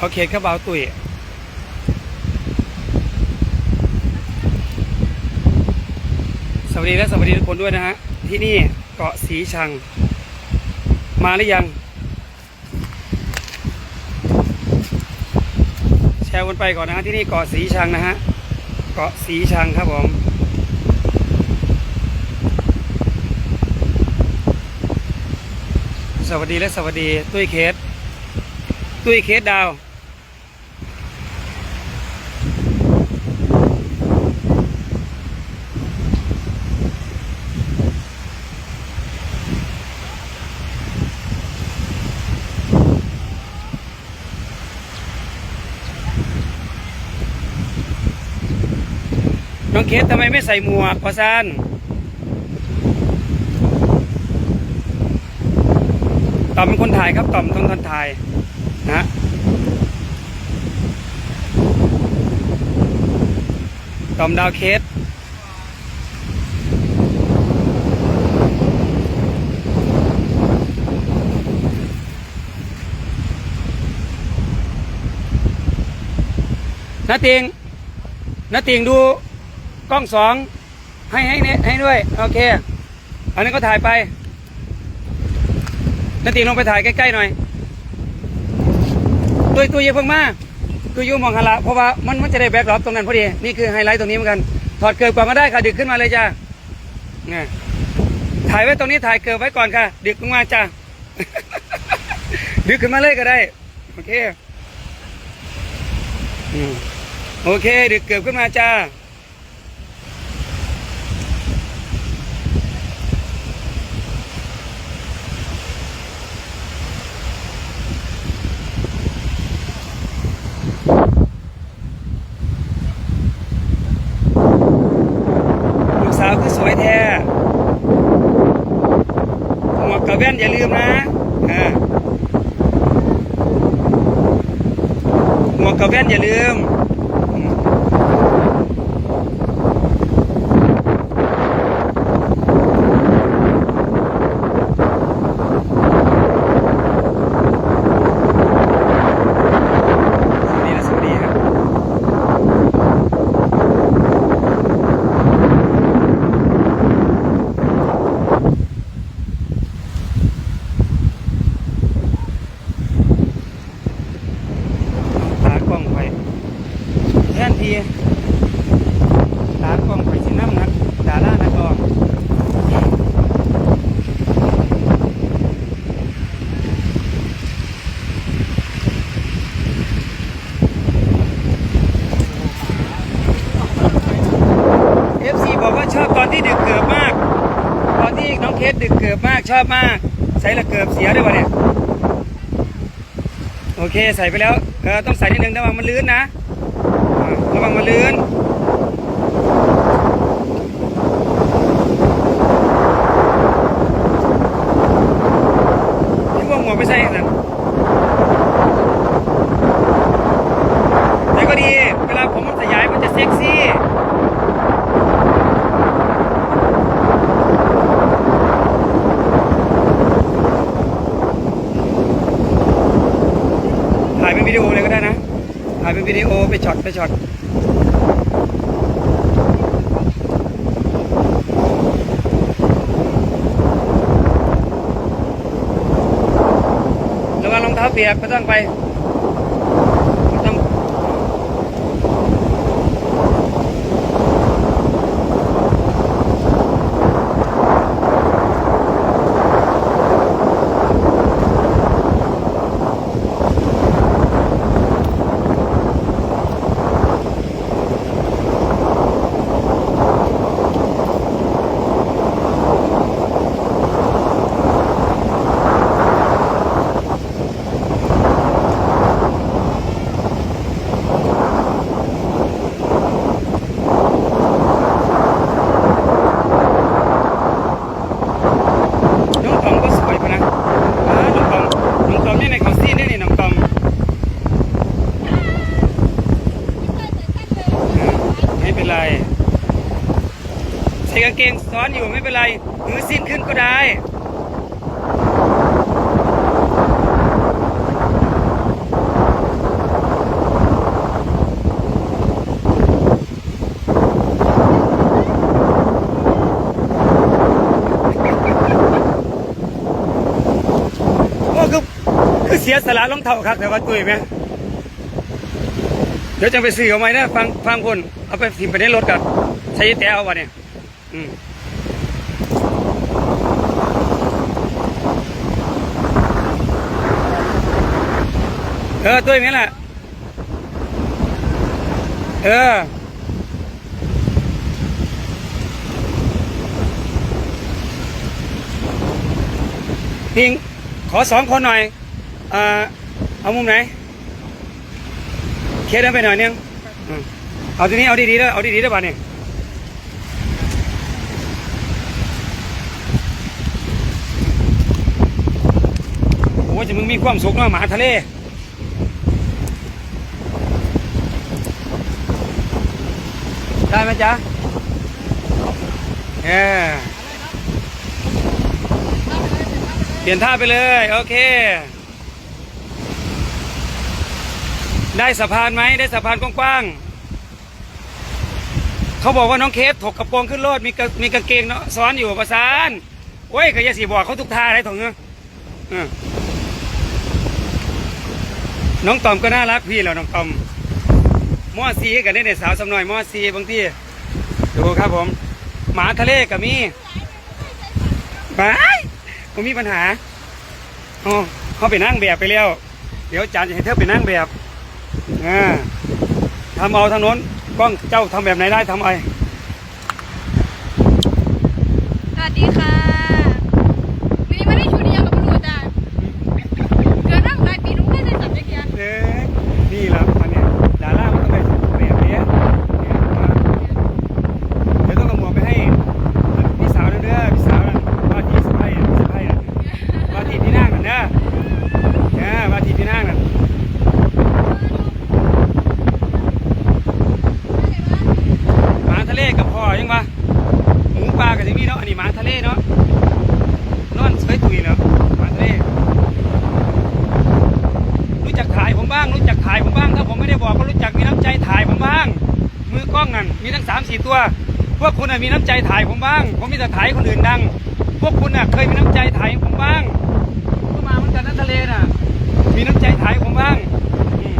เขาเขตเขาเบาตุยสวัสดีและสวัสดีทุกคนด้วยนะฮะ ที่นี่เกาะสีชัง มาหรือยัง แชร์วนไปก่อนนะฮะ ที่นี่เกาะสีชังนะฮะ เกาะสีชังครับผมสวัสดีและสวัสดี ตุ้ยเคส ตุ้ยเคสดาว น้องเคสทำไมไม่ใส่หมวกพอซานต่อมเป็นคนถ่ายครับต่อมต้องคนถ่ายนะต่อมดาวเคสนาติงนาติงดู กล้องสองให้ให้เนี่ยให้ด้วย โอเค อันนั้ก็ถ่ายไปนาตีลงไปถ่ายใกล้ๆหน่อยตัวตัวเยอะเพิ่งมาตัวยูมองหนละเพราะว่ามันมันจะได้แบ็กรอบตรงนั้นพอดี นี่คือไฮไลท์ตรงนี้เหมือนกัน ถอดเกิบก่อนก็ได้ค่ะ ดึกขึ้นมาเลยจ้าเนี่ยถ่ายไว้ตรงนี้ถ่ายเกิบไว้ก่อนค่ะ ดึกลงมาจ้าดึกขึ้นมาเลยก็ได้ โอเคโอเค ดึกเกิบขึ้นมาจ้า ลูกสาวคือสวยแท้หมว กับแว่นอย่าลืมนะหมวกกับแว่นอย่าลืมอืมสวัสดีนะสวัสดีครับ ตากล้องไปแทนทีตากล้องไปสิน้ำนักดารานักร้องเอฟซีบอกว่าชอบตอนที่ดึกเกือบมาก ตอนที่น้องเคสดึกเกือบ มาก ใส่ละเกือบเสียด้วยวะเนี่ย โอเคใส่ไปแล้วเออต้องใส่นิดนึงระวังมันลื่นนะระวังมันลื่นที่พวกหมวกไม่ใส่นั่นแต่ก็ดี เวลาผมมันสยายมันจะเซ็กซี่ ถ่ายเป็นวิดีโอเลยก็ได้นะ ถ่ายเป็นวิดีโอ ไปช็อตไปช็อตระวังรองเท้าเปียกไม่ต้องไป กางเกงซ้อนอยู่ไม่เป็นไรหรือสิ้นขึ้นก็ได้เสียสละรองเท้าครับแต่ว่าตุ้ยไหมเดี๋ยวจะไปสื่อเอาไหมนะฟังฟังคนเอาไปถิ่มไปในรถกับใช้แต้เอาวะเนี่ย อืมเออตุ้ยไหละเออพิงขอสองคนหน่อยเออเอามุมไหนเคลียร์เดินไปหน่อยนึงอืมเอาทีนี้เอาดีๆเด้อเอาดีๆเด้อบ้านนี่โอ้ย จะมึงมีความสุขเนาะหมาทะเลได้ไหมจ๊ะเออเปลี่ยนท่าไปเลย โอเค ได้สะพานไหม ได้สะพานกว้างๆ เขาบอกว่าน้องเคฟถกกระโปรงขึ้นรถมีกระมีกางเกงเนาะซ้อนอยู่ประสานโอ้ยก็อย่าสีบอกเขาทุกท่าได้ถงเนาะเออ น้องตอมก็น่ารักพี่แล้วน้องตอมมอซีกันได้ในสาวสำน่อยมอซีบางทีดูครับผม หมาทะเลกับมีไปผมมีปัญหาอ๋อเขาไปนั่งแบบไปแล้ว เดี๋ยวจารย์จะให้เธอไปนั่งแบบอ่าทำเอาทางโน้นกล้องเจ้าทำแบบไหนได้ทำไอสวัสดีค่ะวันนี้ไม่ได้ชุดเดียวกับพี่รูจ้ะเกิดร่างกายปีนุ่งไม่ได้สับเยอะ เอ้ยนี่แหละมันเนี่ยดารามันต้องไปแบบนี้เนี่ยมาเดี๋ยวต้องกระหมวกไปให้พี่สาวนั่นเด้อพี่สาวนั่นว่าที่สะพ้ายอะพี่สะพ้ายอะว่า ที่พี่นางนั่นเด้อเนี่ยว่าที่พี่นางนั่นหมาทะเลกับพ่อยังวะหมูปลากับที่นี่เนาะอันนี้หมาทะเลเนาะนอนสวยตุยเนาะหมาทะเลรู้จักถ่ายผมบ้าง รู้จักถ่ายผมบ้าง ถ้าผมไม่ได้บอกก็รู้จักมีน้ำใจถ่ายผมบ้าง มือกล้องนั่นมีทั้งสามสี่ตัวพวกคุณน่ะมีน้ำใจถ่ายผมบ้าง ผมมีแต่ถ่ายคนอื่นดัง พวกคุณน่ะเคยมีน้ำใจถ่ายผมบ้าง กันนะทะเลน่ะ มีน้ำใจถ่ายผมบ้างอืม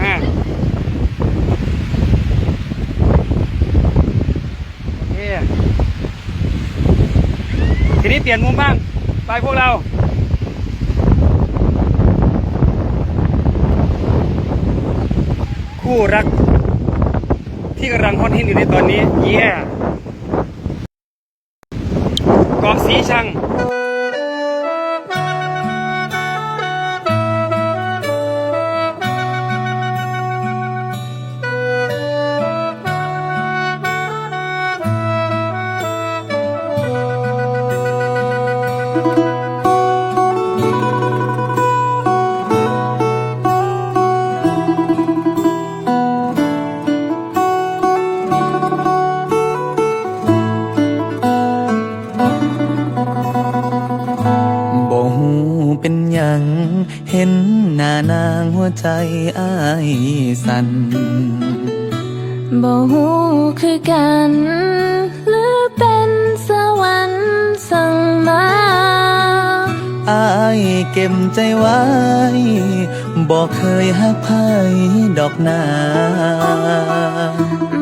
อ่าโอเค ทีนี้เปลี่ยนมุมบ้าง ไปพวกเราคู่รัก ที่กำลังฮอตฮิตอยู่ในตอนนี้ เยี่ยเกาะสีชัง ใจอ้ายสั่นๆบ่ฮู้คือกัน หรือเป็นสวรรค์สั่งมาอ้ายเก็บใจไว้บ่เคยหักไผดอกนา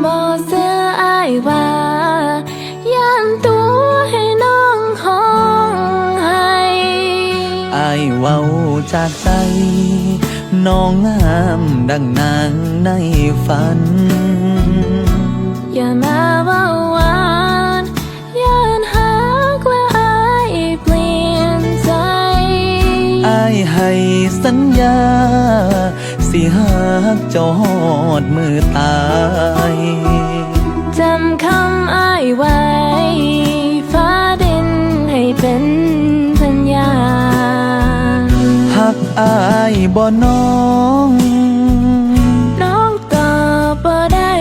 บ่เสื้ออายว่าย่านตัวให้น้องห้องให้อายเว้าจากใจ น้องงามดังนางในฝัน อย่ามาว่าหวานย่านหักและอายเปลี่ยนใจอายให้สัญญา สิหักเจ้าหอดมือตายจำคำอ้ายไว้ฟ้าดินให้เป็นสัญญาณ หักอายบ่น้อง น้องตอบบ่ได้